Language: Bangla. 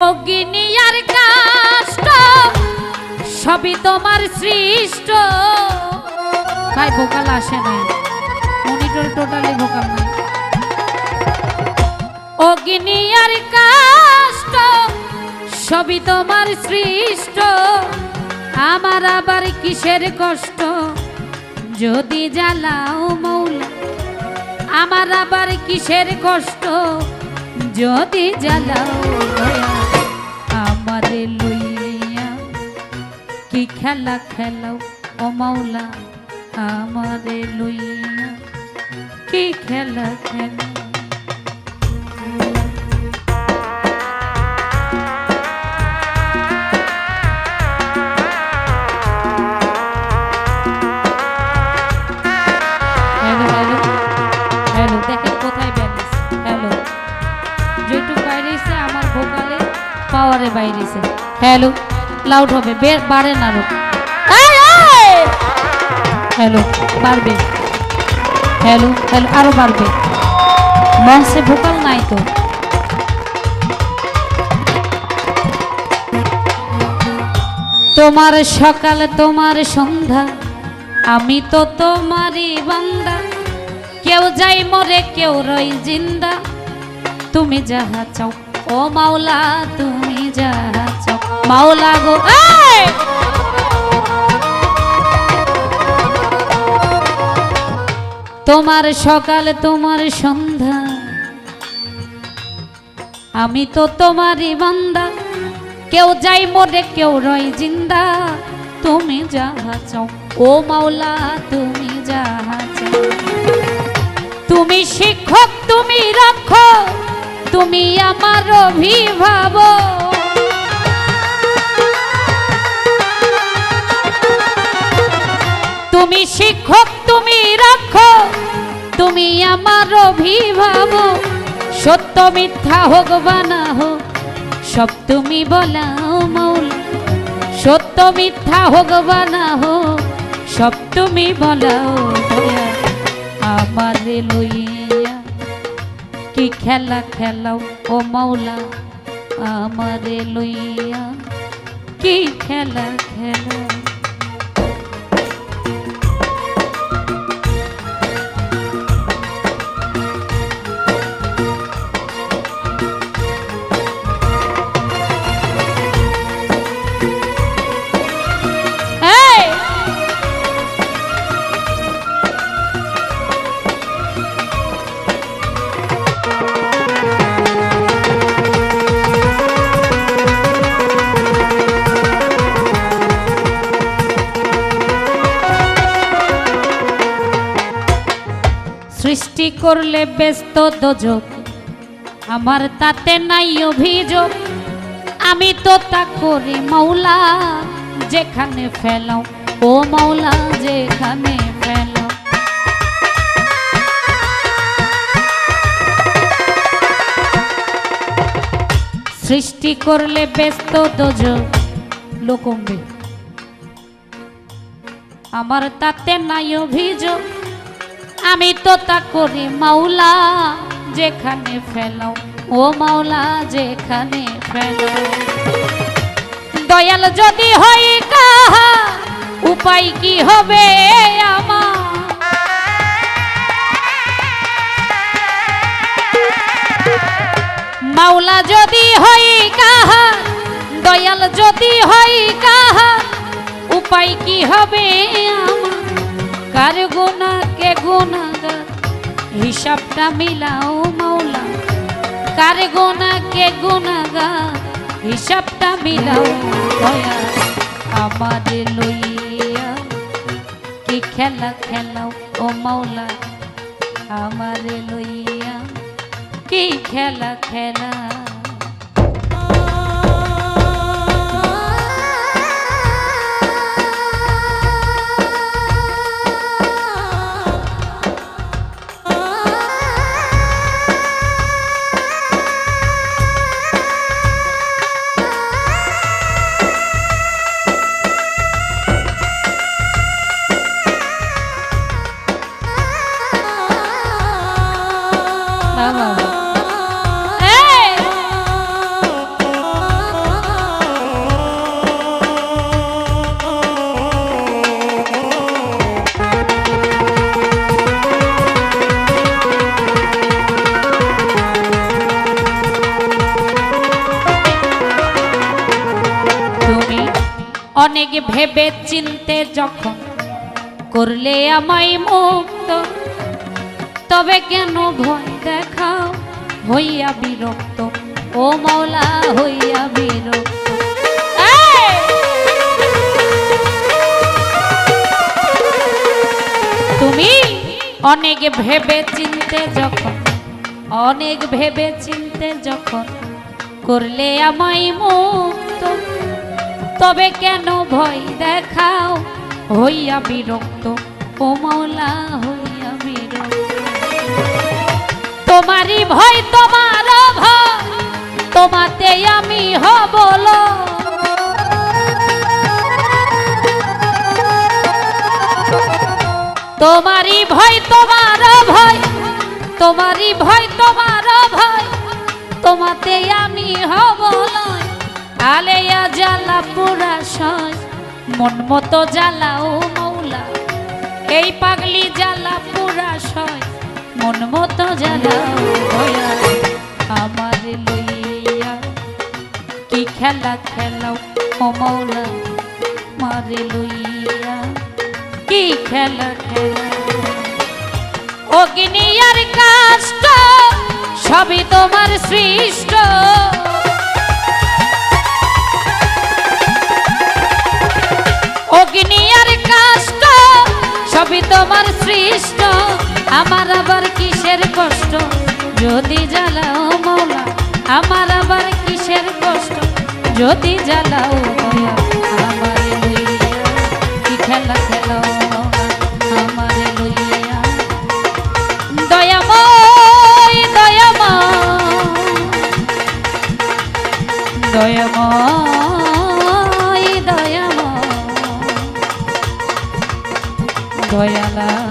অগ্নি কাষ্ট, সবই তোমার সৃষ্ট। ভাই, ভোকাল আসে না। মনিটর টোটালি ভোকাল নাই অগ্নি কাষ্ট, সবই তোমার সৃষ্ট। আমার আবার কিসের কষ্ট? যদি জ্বালাও মৌলা, আমার আবার কিসের কষ্ট? যদি জ্বালাও দয়া। খেলা খেলাও ও মাওলা আমারে লইয়া কি খেলা খেলাও হ্যালো লাউড হবে, বে- বাড়ে না আরও হ্যালো বাড়বে। হ্যালো হ্যালো আরও বাড়বে। মঞ্চে ভোকাল নাই তো। তোমার সকাল, তোমার সন্ধ্যা, আমি তো তোমারই বান্দা। কেউ যাই মরে, কেউ রই জিন্দা। তুমি যাহা চাও, ও মাওলা, তুমি যাহা মাওলা গো! তোমার সকাল, তোমার সন্ধ্যা। আমি তো তোমারই বান্দা। কেউ যাই মরে কেউ রয় জিন্দা। তুমি যাহা চাও, ও মাওলা, তুমি যাহা চাও। তুমি শিক্ষক, তুমি রাখো তুমি আমার অভিভাবক। তুমি শিক্ষক, তুমি রাখো তুমি আমার অভিভাবক। সত্য, মিথ্যা হোক বা না হোক, সব তুমি বলাও মৌল। সত্য, মিথ্যা হোক বা না হোক, সব তুমি বলাও আমারে লইয়া কি খেলা খেলাও ও মৌলা। আমারে লইয়া কি খেলা খেলাও সৃষ্টি করলে ব্যস্ত দোজক আমার তাতে নাই অভিযোগ। আমি তো তা করি মৌলা যেখানে ফেলাও ও মৌলা যেখানে ফেলাও সৃষ্টি করলে ব্যস্ত দোজক লোকম্বে। আমার তাতে নাই অভিযোগ। আমি তো তা করি মাওলা, যেখানে ফেলাও। ও মাওলা, যেখানে ফেলাও। দয়াল যদি হয় কাহা, উপায় কি হবে আমার? মাওলা যদি হয় কাহা, দয়াল যদি হয় কাহা, উপায় কি হবে আমার? কার গোনা কে গোনাগার হিসাবটা মিলাও মাওলা কার গোনা কে গোনাগার হিসাবটা মিলাও দয়া আমাদের লইয়া কি খেলা খেলাও ও মাওলা আমারে লইয়া কি খেলা খেলা অনেক ভেবে চিনতে যখন করলে আমায় মুক্ত, তবে কেন ভয় দেখাও? হইয়া বিরক্ত, ও মৌলা হইয়া বিরক্ত। তুমি অনেক ভেবে চিনতে যখন, অনেক ভেবে চিনতে যখন করলে আমায় মুক্ত তবে কেন ভয় দেখাও? হইয়া বিরক্ত ও মৌলা, হইয়া বিরক্ত। তোমারই ভয়, তোমার তোমাতে আমি হবল তোমারই ভয়, তোমার ভয় তোমারই ভয়, তোমার ভয় তোমাতে আমি হব লয় আলেয়া জ্বালা পুরা সয় মন মতো জ্বালাও মৌলা। এই পাগলি জ্বালা পুরা সয় মন মতো জ্বালাও দয়া আমার লইয়া কি খেলা খেলাও ও মৌলা মারে লইয়া কি খেলা খেলা অগ্নি আর কাষ্ট, সবই তোমার সৃষ্ট। অগ্নি আর কাষ্ট, সবই তোমার সৃষ্ট। আমার আবার কিসের কষ্ট? যদি জ্বালাও মৌলা আমার আবার কিসের কষ্ট? যদি জ্বালাও দয়া। দয়ালা।